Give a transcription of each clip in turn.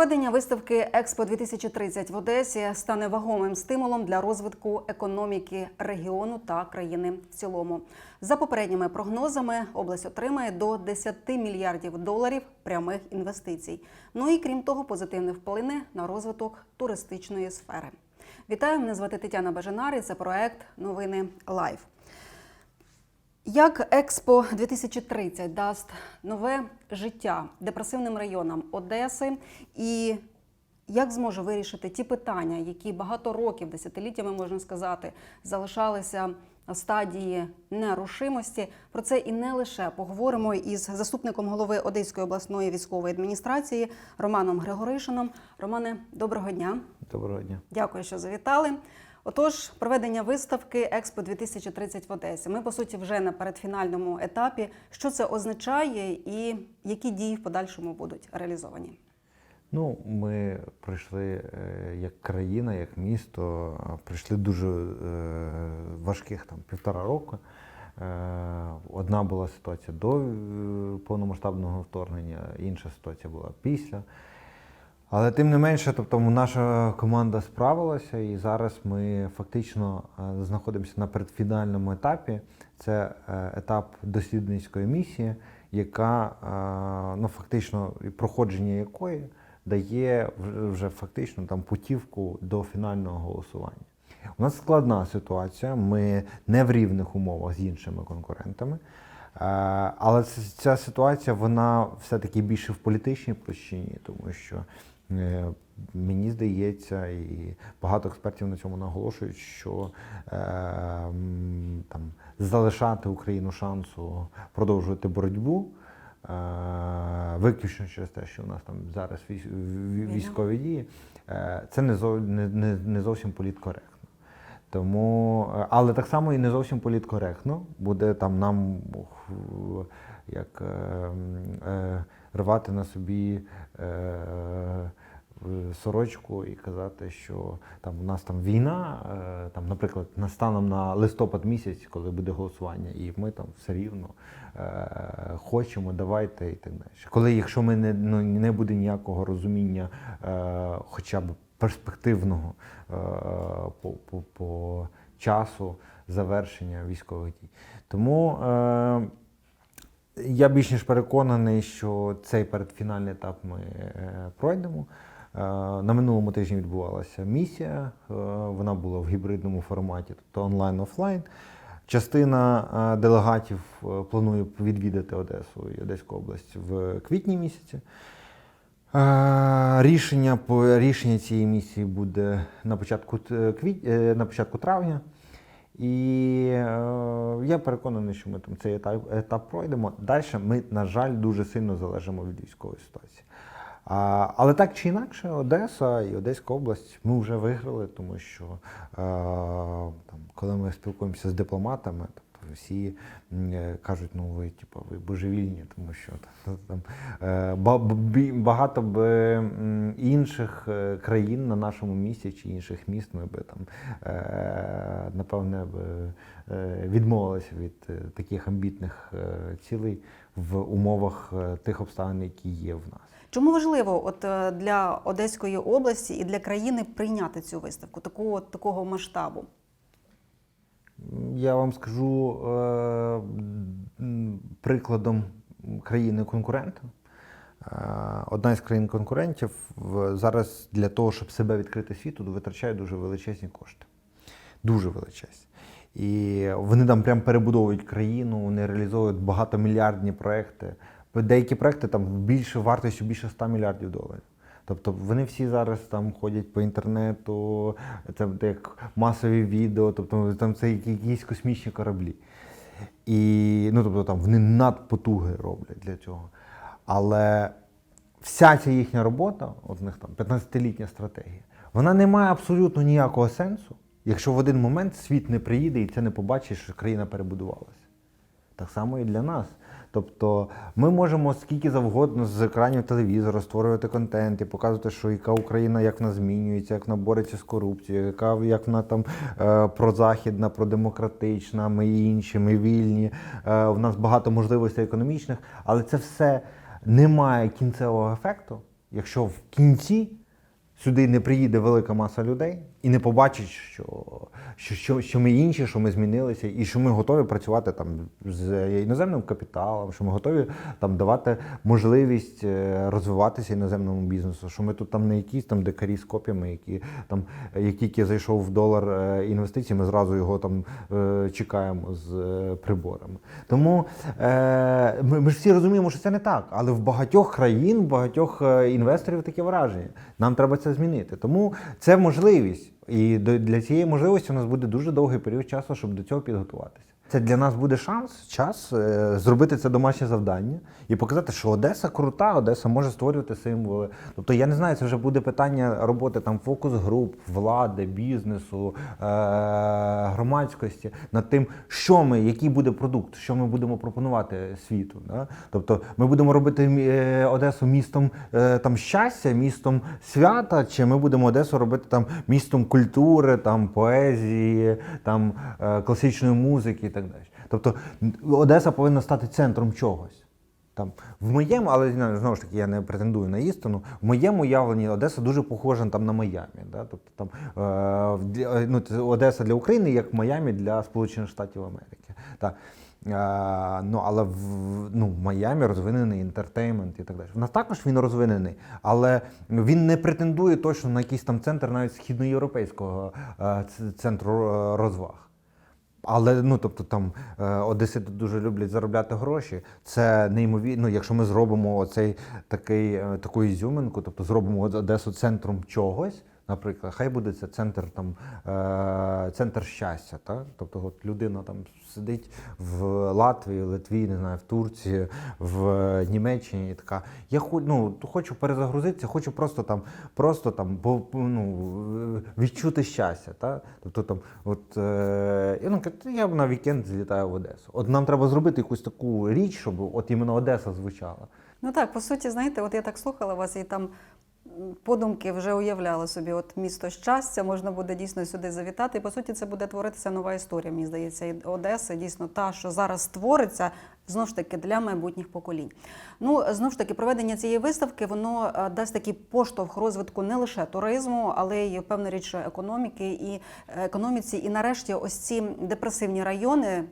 Проведення виставки Експо 2030 в Одесі стане вагомим стимулом для розвитку економіки регіону та країни в цілому. За попередніми прогнозами, область отримає до 10 мільярдів доларів прямих інвестицій. Ну і крім того, позитивно вплине на розвиток туристичної сфери. Вітаю, мене звати Тетяна Бажанар це проект Новини Лайв. Як Експо 2030 дасть нове життя депресивним районам Одеси, і як зможе вирішити ті питання, які багато років, десятиліттями можна сказати, залишалися на стадії нерушимості? Про це і не лише поговоримо із заступником голови Одеської обласної військової адміністрації Романом Григоришином. Романе, доброго дня. Доброго дня. Дякую, що завітали. Отож, проведення виставки Експо 2030 в Одесі. Ми по суті вже на передфінальному етапі. Що це означає, і які дії в подальшому будуть реалізовані? Ну, ми прийшли е, як країна, як місто, прийшли дуже е, важких там півтора року. Е, Одна була ситуація до повномасштабного вторгнення, інша ситуація була після. Але тим не менше, тобто наша команда справилася, і зараз ми фактично е, знаходимося на передфінальному етапі. Це е, етап дослідницької місії, яка е, ну, фактично проходження якої дає вже- фактично там путівку до фінального голосування. У нас складна ситуація. Ми не в рівних умовах з іншими конкурентами. Але ця ситуація вона все-таки більше в політичній площині, тому що мені здається, і багато експертів на цьому наголошують, що е, там залишати Україну шансу продовжувати боротьбу. е, Виключно через те, що у нас там зараз військові дії, е, це не, зо- не, не, не зовсім політкоректно. Тому, е, але так само і не зовсім політкоректно буде там нам як е, е, рвати на собі е, сорочку і казати, що там у нас там війна, е, там, наприклад, на- станом на листопад місяць, коли буде голосування, і ми там все рівно е, хочемо, давайте і так далі. Коли, якщо ми не, ну, не буде ніякого розуміння, е, хоча б перспективного по, по, по часу завершення військових дій. Тому я більш ніж переконаний, що цей передфінальний етап ми пройдемо. Е, На минулому тижні відбувалася місія. е, Вона була в гібридному форматі, тобто онлайн-офлайн. Частина е, делегатів планує відвідати Одесу і Одеську область в квітні місяці. Рішення рішення цієї місії буде на початку квіт, на початку травня. І я переконаний, що ми там цей етап, етап пройдемо. Далі ми, на жаль, дуже сильно залежимо від військової ситуації. А, але так чи інакше, Одеса і Одеська область ми вже виграли, тому що е, там, коли ми спілкуємося з дипломатами, тобто всі е, кажуть, ну ви типу, ви божевільні, тому що там, е, багато б інших країн на нашому місці чи інших міст ми би там напевне б відмовилися від таких амбітних цілей в умовах тих обставин, які є в нас. Чому важливо от е, для Одеської області і для країни прийняти цю виставку такого, такого масштабу? Я вам скажу е, прикладом країни-конкурента. Е, Одна із країн-конкурентів зараз для того, щоб себе відкрити світу, витрачає дуже величезні кошти. Дуже величезні. І вони там прям перебудовують країну, вони реалізовують багатомільярдні проекти. Деякі проекти там більше вартістю більше 100 мільярдів доларів. Тобто вони всі зараз там ходять по інтернету, це як масові відео, тобто там це якісь космічні кораблі. І ну, тобто там вони надпотуги роблять для цього. Але вся ця їхня робота, от у них там 15-літня стратегія, вона не має абсолютно ніякого сенсу, якщо в один момент світ не приїде і це не побачить, що країна перебудувалася. Так само і для нас. Тобто ми можемо скільки завгодно з екранів телевізора створювати контент і показувати, що яка Україна, як вона змінюється, як вона бореться з корупцією, яка як вона там е, прозахідна, продемократична, ми інші, ми вільні. Е, в нас багато можливостей економічних, але це все не має кінцевого ефекту, якщо в кінці сюди не приїде велика маса людей і не побачить, що, що, що, що ми інші, що ми змінилися, і що ми готові працювати там з іноземним капіталом, що ми готові там давати можливість е, розвиватися іноземному бізнесу, що ми тут там не якісь там дикарі з копіями, які там е, як тільки зайшов в долар е, інвестицій, ми зразу його там е, чекаємо з е, приборами. Тому е, ми, ми ж всі розуміємо, що це не так, але в багатьох країн, в багатьох е, інвесторів таке враження. Нам треба це змінити. Тому це можливість. І для цієї можливості у нас буде дуже довгий період часу, щоб до цього підготуватися. Це для нас буде шанс, час е, зробити це домашнє завдання і показати, що Одеса крута, Одеса може створювати символи. Тобто, я не знаю, це вже буде питання роботи там фокус груп, влади, бізнесу, е- громадськості над тим, що ми, який буде продукт, що ми будемо пропонувати світу. Тобто, ми будемо робити е, Одесу містом там щастя, містом свята, чи ми будемо Одесу робити там містом культури, там поезії, там класичної музики так далі. Тобто Одеса повинна стати центром чогось. Там в моєму, але знову ж таки я не претендую на істину. В моєму уявленні Одеса дуже похожа там на Майамі. Да? Тобто там е, е, ну, Одеса для України як Майамі для Сполучених Штатів Америки. Так. Е, ну, але в ну, в Майамі розвинений інтертеймент і так далі. В нас також він розвинений, але він не претендує точно на якийсь там центр навіть східноєвропейського е, центру розваг. Але ну тобто там е, одесити дуже люблять заробляти гроші. Це неймовірно. Ну, якщо ми зробимо оцей такий е, таку ізюминку, тобто зробимо Одесу центром чогось. Наприклад, хай буде це центр там е, центр щастя, так? Тобто, от людина там сидить в Латвії, Литві, не знаю, в Турції, в Німеччині і така. Я ну, хочу перезагрузитися, хочу просто там, просто там по- ну, відчути щастя. Так? Тобто там, от е, ну, я на вікенд злітаю в Одесу. От нам треба зробити якусь таку річ, щоб от іменно Одеса звучала. Ну так, по суті, знаєте, от я так слухала вас і там подумки вже уявляла собі, от місто щастя, можна буде дійсно сюди завітати. І по суті, це буде творитися нова історія, мені здається, і Одеса дійсно та, що зараз створиться. Знову ж таки для майбутніх поколінь. Ну знову ж таки, проведення цієї виставки воно е, дасть такий поштовх розвитку не лише туризму, але й певна річ економіки і е, економіці. І нарешті, ось ці депресивні райони,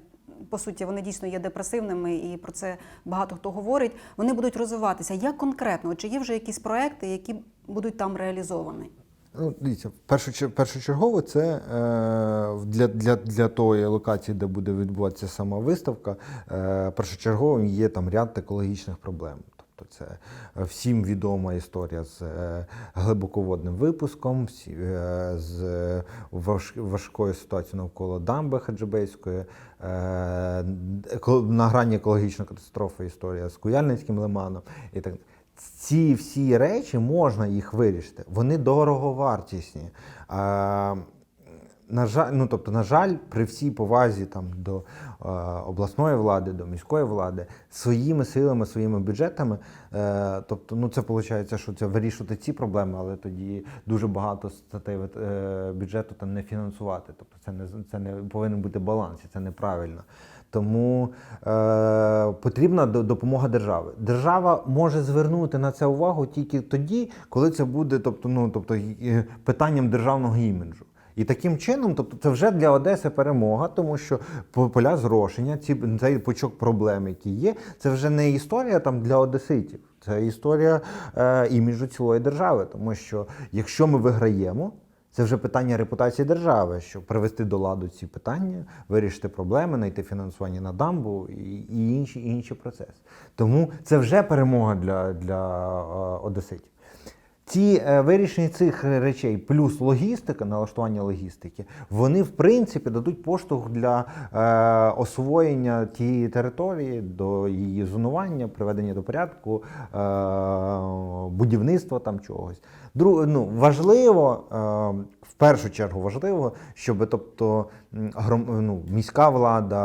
по суті, вони дійсно є депресивними, і про це багато хто говорить. Вони будуть розвиватися. Як конкретно? Чи є вже якісь проекти, які будуть там реалізовані? Ну, дивіться, першочер- першочергово це е, для, для, для тої локації, де буде відбуватися сама виставка, е, першочерговим є там ряд екологічних проблем. Тобто це е, всім відома історія з е, глибоководним випуском, е, з важкою ситуацією навколо дамби Хаджибейської, на грані екологічної катастрофи історія з Куяльницьким лиманом і так. Ці всі речі можна їх вирішити. Вони дороговартісні. На жаль, ну тобто, на жаль, при всій повазі там до е, обласної влади, до міської влади, своїми силами, своїми бюджетами, е, тобто, ну це виходить, що це вирішувати ці проблеми, але тоді дуже багато статей е, бюджету там не фінансувати. Тобто, це не це не повинен бути баланс, це неправильно. Тому е, потрібна до- допомога держави. Держава може звернути на це увагу тільки тоді, коли це буде, тобто, ну тобто питанням державного іміджу. І таким чином, тобто, це вже для Одеси перемога, тому що поля зрошення, ці цей пучок проблем, які є, це вже не історія там для одеситів, це історія е, іміджу цілої держави. Тому що якщо ми виграємо, це вже питання репутації держави, щоб привести до ладу ці питання, вирішити проблеми, знайти фінансування на дамбу і, і інші, інші процеси. Тому це вже перемога для, для е, одеситів. Ці е, вирішення цих речей, плюс логістика, налаштування логістики, вони в принципі дадуть поштовх для е, освоєння тієї території, до її зонування, приведення до порядку, е, будівництва там чогось. Друг, ну, важливо, е, в першу чергу важливо, щоб тобто ну, міська влада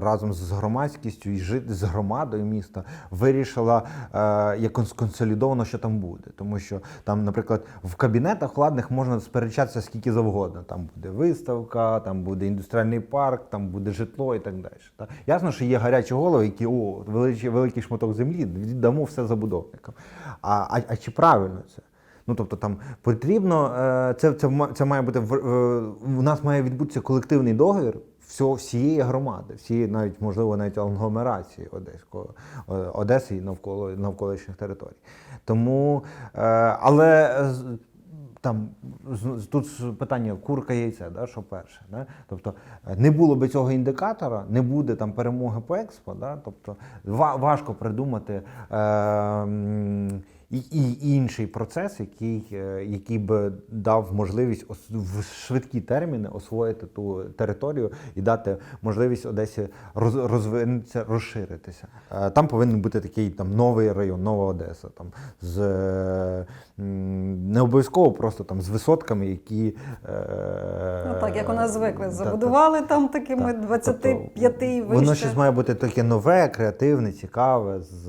разом з громадськістю і з громадою міста вирішила е, якось консолідовано, що там буде. Тому що там, наприклад, в кабінетах владних можна сперечатися скільки завгодно. Там буде виставка, там буде індустріальний парк, там буде житло і так далі. Та? Ясно, що є гарячі голови, які о, великий, великий шматок землі, віддамо все забудовникам. А, а, а чи правильно це? Ну, тобто там потрібно, е, це, це, це має бути в, нас має відбутися колективний договір всієї громади, всієї навіть, можливо, навіть агломерації Одеського, е, Одеси і навколо навколишніх територій. Тому, е, але там тут питання курка яйце, да, що перше. Да? Тобто не було би цього індикатора, не буде там перемоги по експо. Да? Тобто ва- важко придумати е, і, і інший процес, який, е, який би дав можливість ос- в швидкі терміни освоїти ту територію і дати можливість Одесі роз, розвинутися, розширитися. Е, Там повинен бути такий там новий район, нова Одеса. Там з е, не обов'язково просто там з висотками, які Ну так, як у нас звикли, та- та- забудували там такими так. 25 і Воно щось має бути таке нове, креативне, цікаве, з,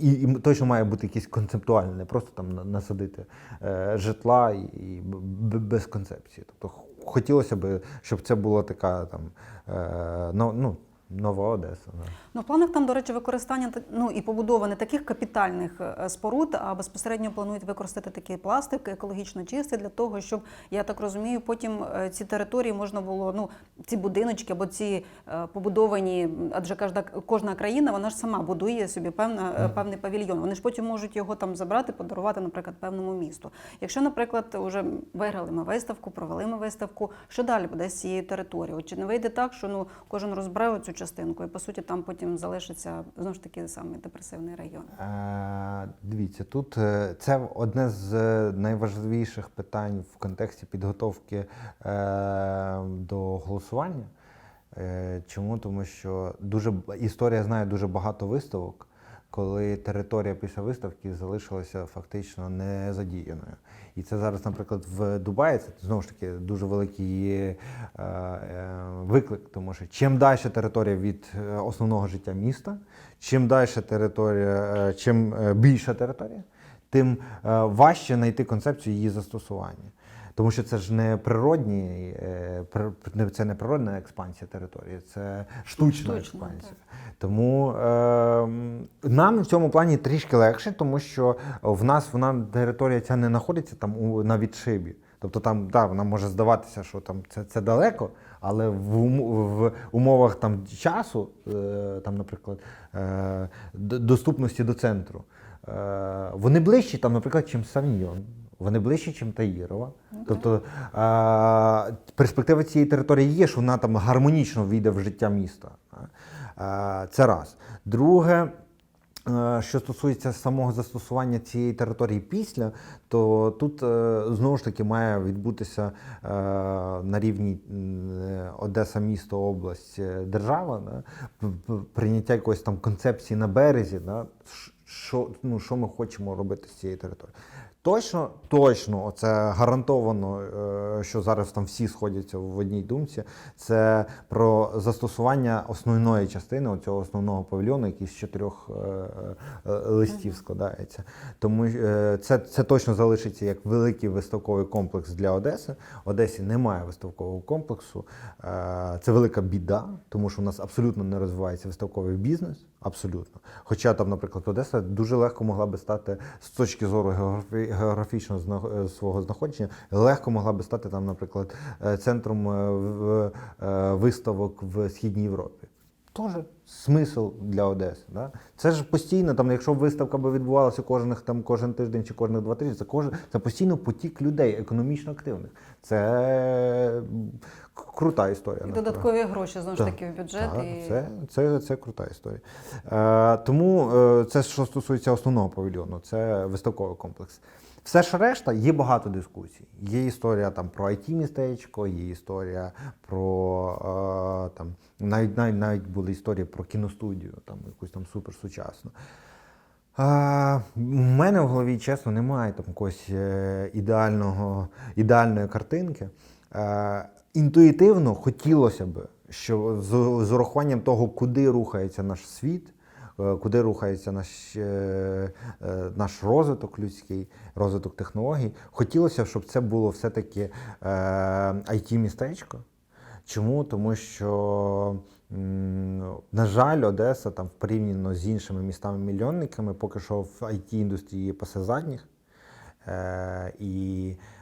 і, і точно має бути якийсь концептуальне, не просто там насадити е, житла і, без концепції. Тобто хотілося б, щоб це була така там е, ну, нова Одеса. Да. Ну, в планах там, до речі, використання та- ну, і побудови не таких капітальних е, споруд, а безпосередньо планують використати такий пластик екологічно чистий для того, щоб, я так розумію, потім е, ці території можна було, ну, ці будиночки або ці е, побудовані, адже кожна, кожна країна, вона ж сама будує собі певна, певний павільйон. Вони ж потім можуть його там забрати, подарувати, наприклад, певному місту. Якщо, наприклад, вже виграли ми виставку, провели ми виставку, що далі буде з цією територією? Чи не вийде так, що ну кожен розбере цю частинку, і по суті там потім залишиться знову ж таки саме депресивний район? Е, Дивіться, тут е, це одне з е, найважливіших питань в контексті підготовки е, до голосування. Е, Чому? Тому що дуже історія знає дуже багато виставок, коли територія після виставки залишилася фактично не задіяною. І це зараз, наприклад, в Дубаї це знову ж таки дуже великий е, е, виклик, тому що чим далі територія від е, основного життя міста, чим далі територія, е, чим е, більша територія, тим важче знайти концепцію її застосування. Тому що це ж не природні, е, це не природна експансія території, це штучна Штучна, експансія. Тому е, нам в цьому плані трішки легше, тому що в нас вона територія ця не знаходиться там у, на відшибі. Тобто там да, вона може здаватися, що там це, це далеко, але в, в умовах там часу, е, там, наприклад, е, доступності до центру, е, вони ближчі, там, наприклад, чим Савіньйон. Вони ближчі, ніж Таїрова. Тобто е, перспектива цієї території є, що вона там гармонічно війде в життя міста. Е, це раз. Друге, е, що стосується самого застосування цієї території після, то тут е, знову ж таки має відбутися е, на рівні Одеса, місто, область, держава, прийняття якоїсь там концепції на березі, да, що, ну, що ми хочемо робити з цієї території. Точно, точно, це гарантовано, е, що зараз там всі сходяться в одній думці. Це про застосування основної частини цього основного павільйону, який з чотирьох е, е, листів складається. Тому це, це точно залишиться як великий виставковий комплекс для Одеси. Одесі немає виставкового комплексу. Це велика біда, тому що у нас абсолютно не розвивається виставковий бізнес. Абсолютно. Хоча там, наприклад, Одеса дуже легко могла би стати з точки зору географі- географічного е, свого знаходження, легко могла би стати там, наприклад, е, центром е, виставок в Східній Європі. Тоже смисл для Одеси. Да? Це ж постійно, там, якщо виставка би відбувалася кожних там кожен тиждень чи кожних два тижні, це кожен це постійно потік людей економічно активних. Це крута історія. І додаткові гроші знову ж таки в бюджет. Так, і... це, це, це крута історія. Е, тому е, це що стосується основного павільйону, це виставковий комплекс. Все ж решта є багато дискусій. Є історія там про it містечко є історія про е, там навіть, навіть навіть були історії про кіностудію, там якусь там суперсучасну. А, у мене в голові, чесно, немає там якогось е, ідеального, ідеальної картинки. Е, інтуїтивно хотілося б, що з, з урахуванням того, куди рухається наш світ, е, куди рухається наш, е, е, наш розвиток людський, розвиток технологій, хотілося щоб це було все-таки е, IT-містечко. Чому? Тому що, на жаль, Одеса там порівняно з іншими містами-мільйонниками поки що в IT-індустрії пасе задніх. Е, і е,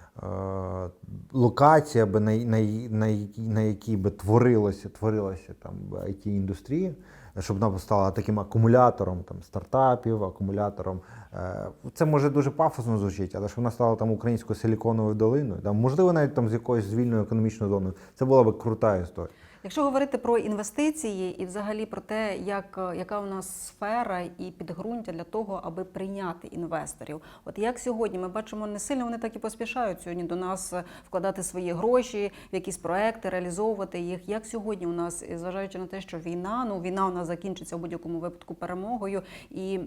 локація, би, на, на, на, на якій би творилося, творилася там IT-індустрія, щоб вона стала таким акумулятором там, стартапів, акумулятором. Е, це може дуже пафосно звучить, але щоб вона стала там українською силіконовою долиною, там, можливо, навіть там з якоюсь звільною економічною зоною. Це була б крута історія. Якщо говорити про інвестиції і взагалі про те, як, е, яка у нас сфера і підґрунтя для того, аби прийняти інвесторів, от як сьогодні ми бачимо, не сильно вони так і поспішають сьогодні до нас е, вкладати свої гроші в якісь проекти, реалізовувати їх. Як сьогодні у нас, зважаючи на те, що війна, ну війна у нас закінчиться в будь-якому випадку перемогою, і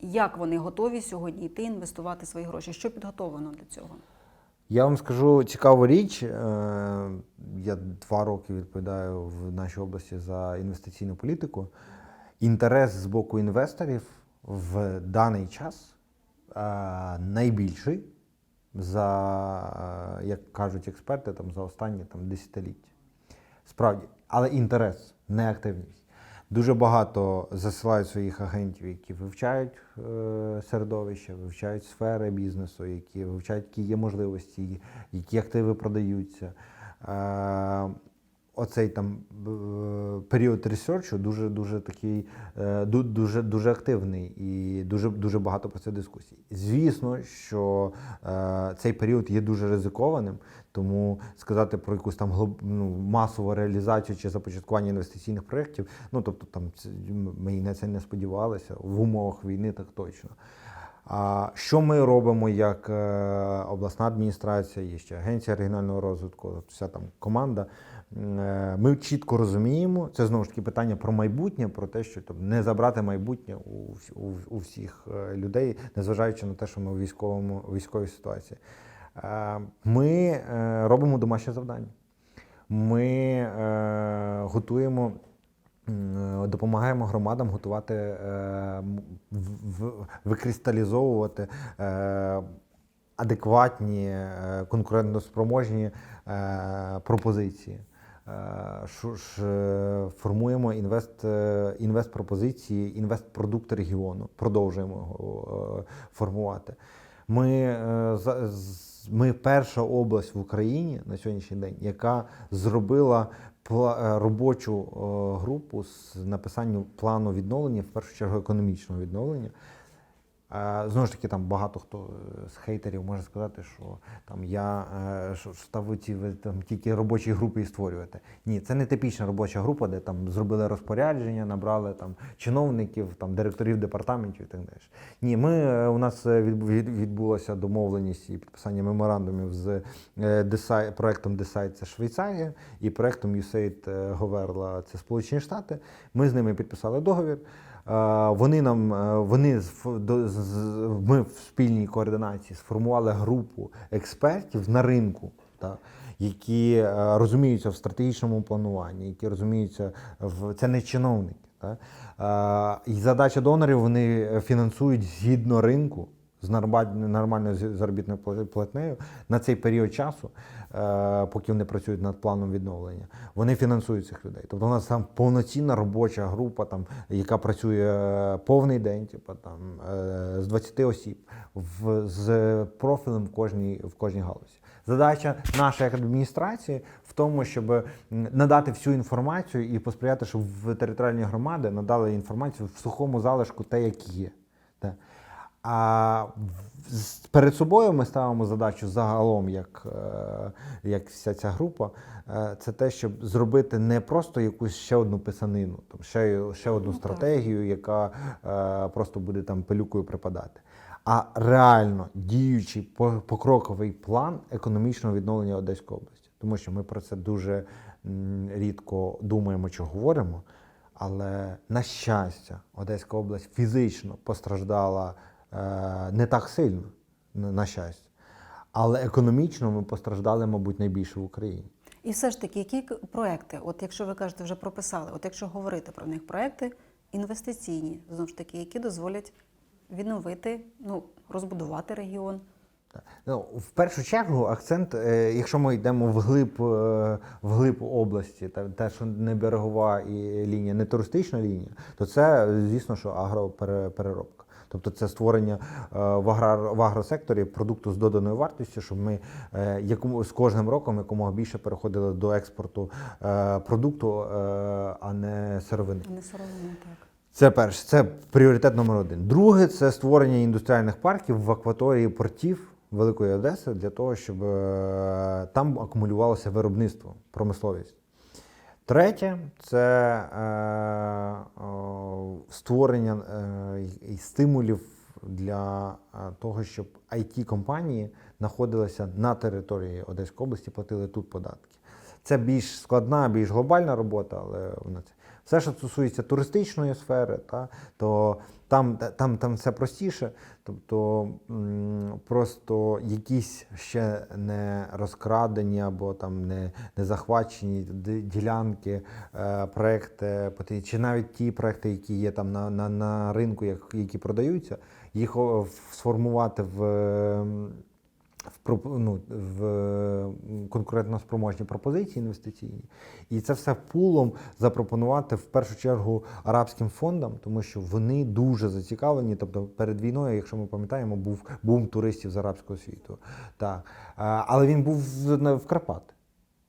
як вони готові сьогодні йти інвестувати свої гроші? Що підготовлено для цього? Я вам скажу цікаву річ. Е, Я два роки відповідаю в нашій області за інвестиційну політику. Інтерес з боку інвесторів в даний час е, найбільший за, е, як кажуть експерти, там, за останні там, десятиліття. Справді, але інтерес, не активність. Дуже багато засилають своїх агентів, які вивчають е, середовище, вивчають сфери бізнесу, які вивчають, які є можливості, які активи продаються. Е, оцей там е, період ресерчу дуже дуже такий дуже дуже активний і дуже дуже багато про це дискусій. Звісно, що цей період є дуже ризикованим, тому сказати про якусь там глоб- ну, масову реалізацію чи започаткування інвестиційних проєктів, ну тобто там ми на це не сподівалися в умовах війни, так точно. А що ми робимо як е, обласна адміністрація, є ще агенція регіонального розвитку, вся там команда. Е, Ми чітко розуміємо, це знову ж таки питання про майбутнє, про те, що там, не забрати майбутнє у, у, у всіх е, людей, незважаючи на те, що ми у військовому військовій ситуації. Е, Ми е, робимо домашнє завдання. Ми е, готуємо. Допомагаємо громадам готувати, викристалізовувати адекватні, конкурентоспроможні пропозиції. Формуємо інвест, е, інвест-пропозиції, інвест-продукти регіону. Продовжуємо його формувати. Ми, ми перша область в Україні на сьогоднішній день, яка зробила е, робочу е, групу з написанню плану відновлення, в першу чергу економічного відновлення. Знову ж таки, там багато хто е, з хейтерів може сказати, що там я е, що, що ви ці ви там тільки робочі групи і створюєте. Ні, це не типічна робоча група, де там зробили розпорядження, набрали там чиновників, там директорів департаментів і так далі. Ні, ми е, у нас від- відбулася домовленість і підписання меморандумів з Decide- проектом Decide, це Швейцарія, і проектом USAID Говерла це Сполучені Штати. Ми з ними підписали договір. Вони нам е, вони ми в спільній координації сформували групу експертів на ринку, так, які е, розуміються в стратегічному плануванні, які розуміються в це не чиновники. Так. І задача донорів вони фінансують згідно ринку з нормаль- нормальною заробітною пла- платнею на цей період часу, е, поки вони працюють над планом відновлення. Вони фінансують цих людей. Тобто у нас там повноцінна робоча група, там, яка працює е, повний день, типу, там, е, з 20 осіб, в, з профілем в кожній, в кожній галузі. Задача нашої адміністрації в тому, щоб надати всю інформацію і посприяти, щоб в територіальні громади надали інформацію в сухому залишку те, як є. А перед собою ми ставимо задачу загалом, як, е, як вся ця група, е, це те, щоб зробити не просто якусь ще одну писанину, там, ще, ще одну Ну, стратегію, яка е, просто буде там пилюкою припадати. А реально діючий по- покроковий план економічного відновлення Одеської області. Тому що ми про це дуже рідко думаємо чи говоримо. Але на щастя, Одеська область фізично постраждала не так сильно, на щастя. Але економічно ми постраждали, мабуть, найбільше в Україні. І все ж таки, які проекти, от якщо ви кажете, вже прописали, от якщо говорити про них, проекти інвестиційні, знову ж таки, які дозволять відновити, ну, розбудувати регіон. Ну, в першу чергу акцент, е, якщо ми йдемо вглиб, е, вглиб області, та те, що не берегова і лінія, не туристична лінія, то це, звісно, що агропереробка. Тобто це створення е, в, аграр, в агросекторі продукту з доданою вартістю, щоб ми е, якому, з кожним роком якомога більше переходили до експорту е, продукту, а не сировини. А не сировину, так. Це перше, це пріоритет номер один. Друге це створення індустріальних парків в акваторії портів Великої Одеси для того, щоб там акумулювалося виробництво, промисловість. Третє це е, о, створення е, стимулів для е, того, щоб it компанії знаходилися на території Одеської області, платили тут податки. Це більш складна, більш глобальна робота, але вона це. Все, що стосується туристичної сфери, та, то там, там, там все простіше. Тобто просто якісь ще не розкрадені або там не, не захвачені ділянки, е, проекти, чи навіть ті проекти, які є там на, на, на ринку, як, які продаються, їх сформувати в. В, ну, в конкурентно-спроможні пропозиції інвестиційні. І це все пулом запропонувати в першу чергу арабським фондам, тому що вони дуже зацікавлені. Тобто перед війною, якщо ми пам'ятаємо, був бум туристів з арабського світу. Так. Е, Але він був в- Карпат,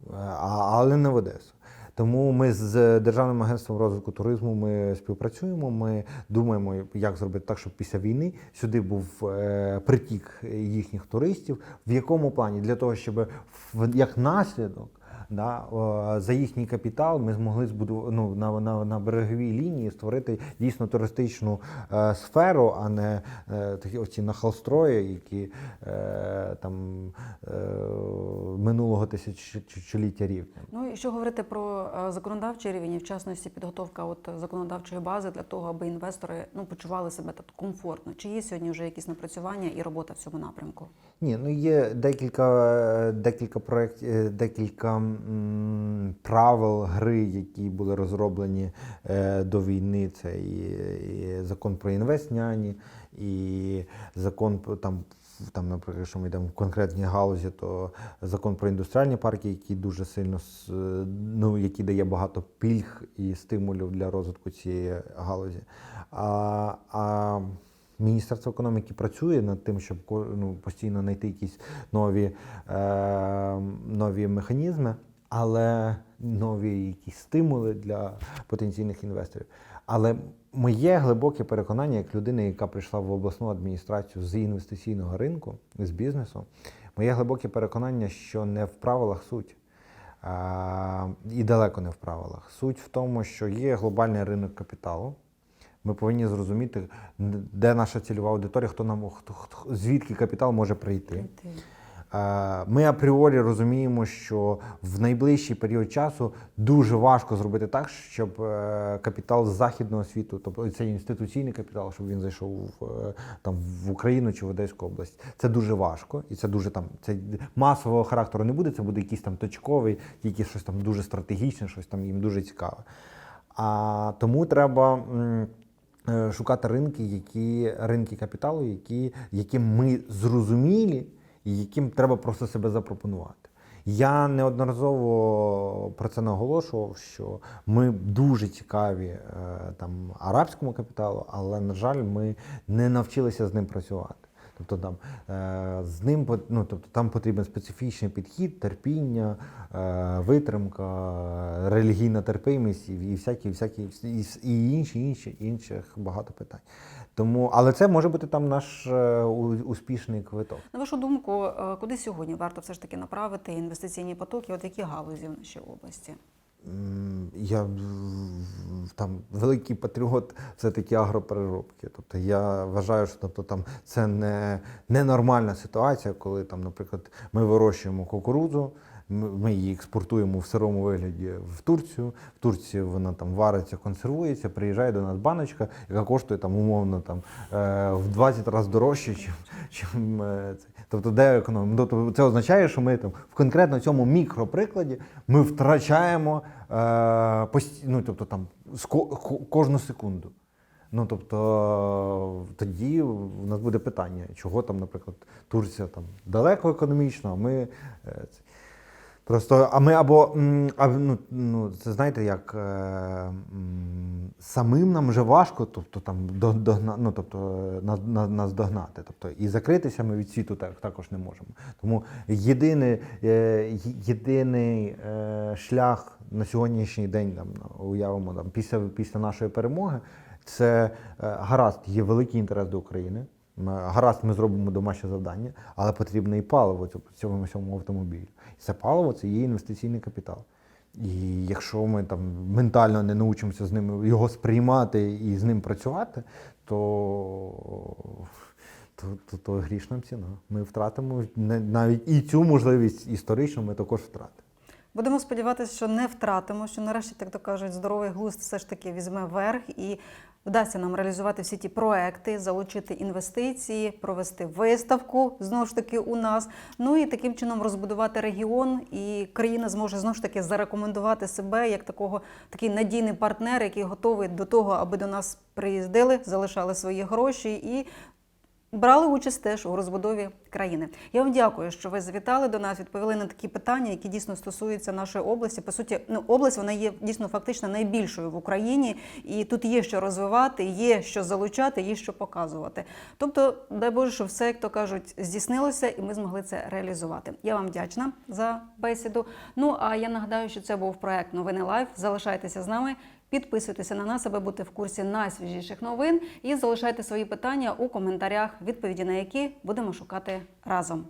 е, але не в Одесу. Тому ми з Державним агентством розвитку туризму ми співпрацюємо. Ми думаємо, як зробити так, щоб після війни сюди був е, притік їхніх туристів. В якому плані? Для того, щоб в- як наслідок. Да, за їхній капітал ми змогли збудувати ну, на, на, на береговій лінії створити дійсно туристичну е, сферу, а не е, такі оці нахалстрої, які е, там е, минулого тисячоліття рівня. Ну і що говорити про е, законодавчий рівень, і в частності підготовка от законодавчої бази для того, аби інвестори ну почували себе тут комфортно. Чи є сьогодні вже якісь напрацювання і робота в цьому напрямку? Ні, ну є декілька, е, декілька проєктів, декілька м, правил гри, які були розроблені е, до війни. Це і, і закон про інвестняні, і закон там. Там, наприклад, якщо ми йдемо в конкретні галузі, то закон про індустріальні парки, який дуже сильно ну, який дає багато пільг і стимулів для розвитку цієї галузі. А, а Міністерство економіки працює над тим, щоб ну, постійно знайти якісь нові, е, нові механізми, але нові якісь стимули для потенційних інвесторів. Але моє глибоке переконання, як людина, яка прийшла в обласну адміністрацію з інвестиційного ринку, з бізнесу, моє глибоке переконання, що не в правилах суть. І далеко не в правилах. Суть в тому, що є глобальний ринок капіталу. Ми повинні зрозуміти, де наша цільова аудиторія, хто нам хто, хто- звідки капітал може прийти. Ми апріорі розуміємо, що в найближчий період часу дуже важко зробити так, щоб е, капітал з західного світу, тобто цей інституційний капітал, щоб він зайшов в, е, там в Україну чи в Одеську область. Це дуже важко, і це дуже там це масового характеру не буде. Це буде якийсь там точковий, тільки щось там дуже стратегічне, щось там їм дуже цікаве. А тому треба. Е, Шукати ринки, які ринки капіталу, які, яким ми зрозумілі, і яким треба просто себе запропонувати. Я неодноразово про це наголошував, що ми дуже цікаві е, там арабському капіталу, але на жаль, ми не навчилися з ним працювати. Тобто там е, з ним ну, тобто, там потрібен специфічний підхід, терпіння, е, витримка, релігійна терпимість і, всякі, всякі і, інші, інші, інших багато питань. Тому, але це може бути там наш е, успішний квиток. На вашу думку, куди сьогодні варто все ж таки направити інвестиційні потоки? От які галузі в нашій області? Я там великий патріот все-таки агропереробки. Тобто я вважаю, що тобто, там це не ненормальна ситуація, коли там, наприклад, ми вирощуємо кукурудзу. Ми її експортуємо в сирому вигляді в Турцію. В Турції вона там вариться, консервується, приїжджає до нас баночка, яка коштує там умовно там е, в 20 разів дорожче, чим, чим е, це. Тобто, де економимо? Тобто, це означає, що ми там в конкретно цьому мікроприкладі ми втрачаємо е, пості- ну, тобто, там, з ко- ко- кожну секунду. Ну, тобто, тоді в нас буде питання, чого там, наприклад, Турція там далеко економічно, а ми. е, Просто, а ми або а, ну, ну, це знаєте, як е, самим нам вже важко, тобто там до, догна, ну, тобто, е, на- нас догнати. Тобто, і закритися ми від світу так, також не можемо. Тому єдиний, е, єдиний е, шлях на сьогоднішній день, там, уявимо, там, після, після нашої перемоги, це е, гаразд, є великий інтерес до України. М, Гаразд, ми зробимо домашнє завдання, але потрібне і паливо цьому- цьому автомобілю. І це паливо це є інвестиційний капітал. І якщо ми там ментально не навчимося з ним його сприймати і з ним працювати, то, то, то, то гріш нам ціна. Ми втратимо навіть і цю можливість історично ми також втратимо. Будемо сподіватися, що не втратимо, що нарешті, так то кажуть, здоровий глузд все ж таки візьме верх і вдасться нам реалізувати всі ті проекти, залучити інвестиції, провести виставку знову ж таки у нас. Ну і таким чином розбудувати регіон, і країна зможе знову ж таки зарекомендувати себе як такого такий надійний партнер, який готовий до того, аби до нас приїздили, залишали свої гроші і брали участь теж у розбудові країни. Я вам дякую, що ви завітали до нас, відповіли на такі питання, які дійсно стосуються нашої області. По суті, ну область вона є дійсно фактично найбільшою в Україні, і тут є що розвивати, є що залучати, є що показувати. Тобто, дай Боже, що все, як то кажуть, здійснилося, і ми змогли це реалізувати. Я вам вдячна за бесіду. Ну а я нагадаю, що це був проект Новини Лайф. Залишайтеся з нами. Підписуйтеся на нас, аби бути в курсі найсвіжіших новин, і залишайте свої питання у коментарях, відповіді на які будемо шукати разом.